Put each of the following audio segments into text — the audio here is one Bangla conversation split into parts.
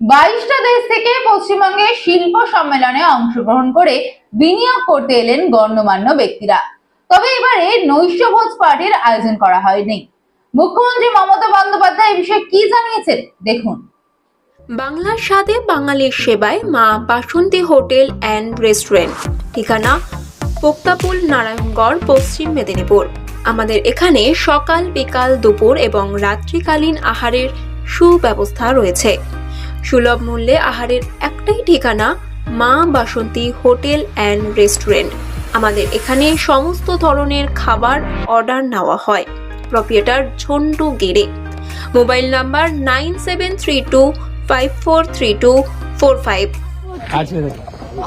বাইশটা দেশ থেকে পশ্চিমবঙ্গে শিল্প সম্মেলনে অংশগ্রহণ করে বিনিয়োগ করতে এলেন গণ্যমান্য ব্যক্তিরা। তবে এবারে নৈশভোজ পার্টির আয়োজন করা হয়নি। মুখ্যমন্ত্রী মমতা বন্দ্যোপাধ্যায় এই বিষয়ে কি জানিয়েছেন? দেখুন। বাংলার স্বাদে বাঙালির সেবায় মা বাসন্তী হোটেল অ্যান্ড রেস্টুরেন্ট। ঠিকানা পোক্তাপুল নারায়ণগড়, পশ্চিম মেদিনীপুর। আমাদের এখানে সকাল বিকাল দুপুর এবং রাত্রিকালীন আহারের সুব্যবস্থা রয়েছে। সুলভ মূল্যে আহারের একটাই ঠিকানা মা বাসন্তী হোটেল অ্যান্ড রেস্টুরেন্ট। আমাদের এখানে সমস্ত ধরনের খাবার অর্ডার নেওয়া হয়। প্রপিয়েটার ঝন্টু গেড়ে mobile number nine seven three two five four three two four five.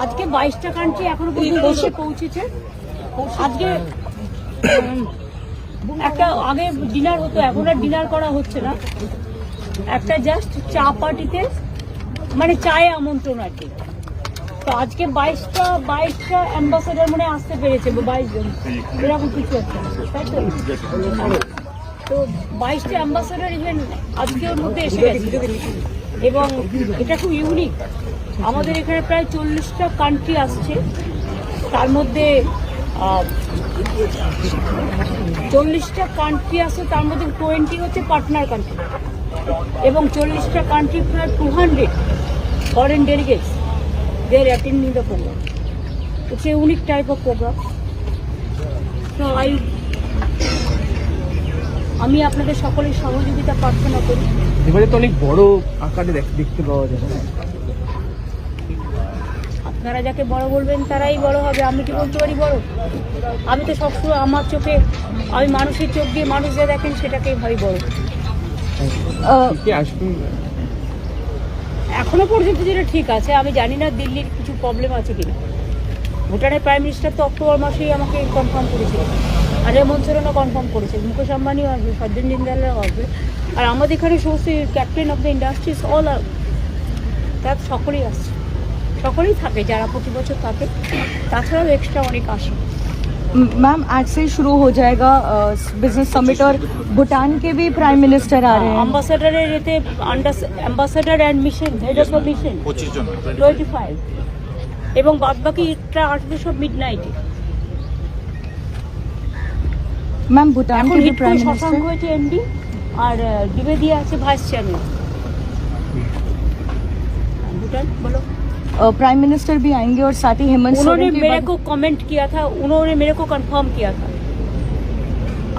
আজকে বাইশটা কান্ট্রি এখনও পর্যন্ত এসে পৌঁছেছে। আজকে একটা আগে ডিনার হতো এখন আর ডিনার করা হচ্ছে না। একটা জাস্ট চা পার্টিতে মানে চায়ে আমন্ত্রণ আর কি। তো আজকে বাইশটা বাইশটা অ্যাম্বাসেডার মনে আসতে পেরেছে বাইশ জন। এরকম কিছু একটা। তাই তো? তো বাইশটা অ্যাম্বাসেডার ইভেন আজকের মধ্যে এসে গেছে। এবং এটা খুব ইউনিক আমাদের এখানে প্রায় চল্লিশটা কান্ট্রি আসছে। তার মধ্যে চল্লিশটা কান্ট্রি আসছে, তার মধ্যে টোয়েন্টি হচ্ছে পার্টনার কান্ট্রি এবং চল্লিশটা কান্ট্রি প্রায় two hundred foreign delegates they are attending the programme it's a unique type of programme তো আই আমি আপনাদের সকলের সহযোগিতা প্রার্থনা করি। এবারে তো অনেক বড় আকারে দেখ- দেখতে পাওয়া যায় আপনারা যাকে বড় বলবেন তারাই বড় হবে। আমি কি বলতে পারি বড়? আমি তো সবসময় আমার চোখে আমি মানুষের চোখ দিয়ে মানুষ যা দেখেন সেটাকেই ভাবি বড়। এখনও পর্যন্ত যেটা ঠিক আছে, আমি জানি না দিল্লির কিছু প্রবলেম আছে কিনা। ভুটানের প্রাইম মিনিস্টার তো অক্টোবর মাসেই আমাকে কনফার্ম করেছিল। আর হেমন্ত সোরেনও কনফার্ম করেছে, মুকেশ আম্বানিও আসবে, সজ্জন জিন্দালও আসবে। আর আমাদের এখানে সমস্ত captain of the industries all are তার সকলেই আসছে। সকলেই থাকে, যারা প্রতি বছর থাকে। তাছাড়াও এক্সট্রা অনেক আসে। मैम आज से शुरू हो जाएगा बिजनेस समिट और भूटान के भी प्राइम मिनिस्टर आ रहे हैं অ্যাম্বাসাডারের এতে ambassador and mission head of mission পঁচিশ জন টোয়েন্টি ফাইভ এবং বাদ বাকিটা আসবে সব মিড নাইটে मैम भूटान এখন के भी হিট प्राइम করে শশাঙ্ক मिनिस्टर হয়েছে এমডি আর দ্বিবেদী আছে ভাইস চেয়ারম্যান भूटान बोलो प्राइम मिनिस्टर भी आएँगे और साथ ही हेमंत उन्होंने मेरे को कमेंट किया था उन्होंने मेरे को कंफर्म किया था।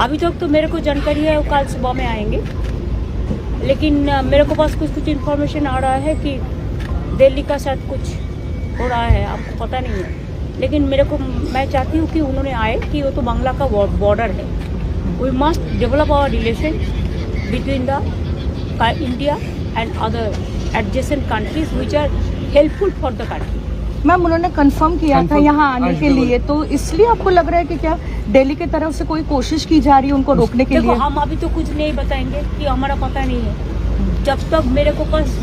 अभी तक तो मेरे को जानकारी है वो कल सुबह में आएँगे। लेकिन मेरे को पास कुछ कुछ इन्फॉर्मेशन आ रहा है कि दिल्ली का साथ कुछ हो रहा है आपको पता नहीं है। लेकिन मेरे को मैं चाहती हूँ कि उन्होंने आए कि वो तो बांग्ला का बॉर्डर है। We must develop our relation between the India and other adjacent countries which are helpful for the country ma'am उन्होंने कंफर्म किया था यहाँ आने के लिए। तो इसलिए आपको लग रहा है कि क्या दिल्ली की तरफ़ से कोई कोशिश की जा रही है उनको रोकने के लिए? हम अभी तो कुछ नहीं बताएँगे कि हमारा पता नहीं है। जब तक मेरे को पास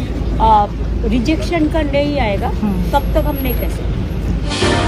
रिजेक्शन का नहीं आएगा हम्म। तब तक हम नहीं कह सकते।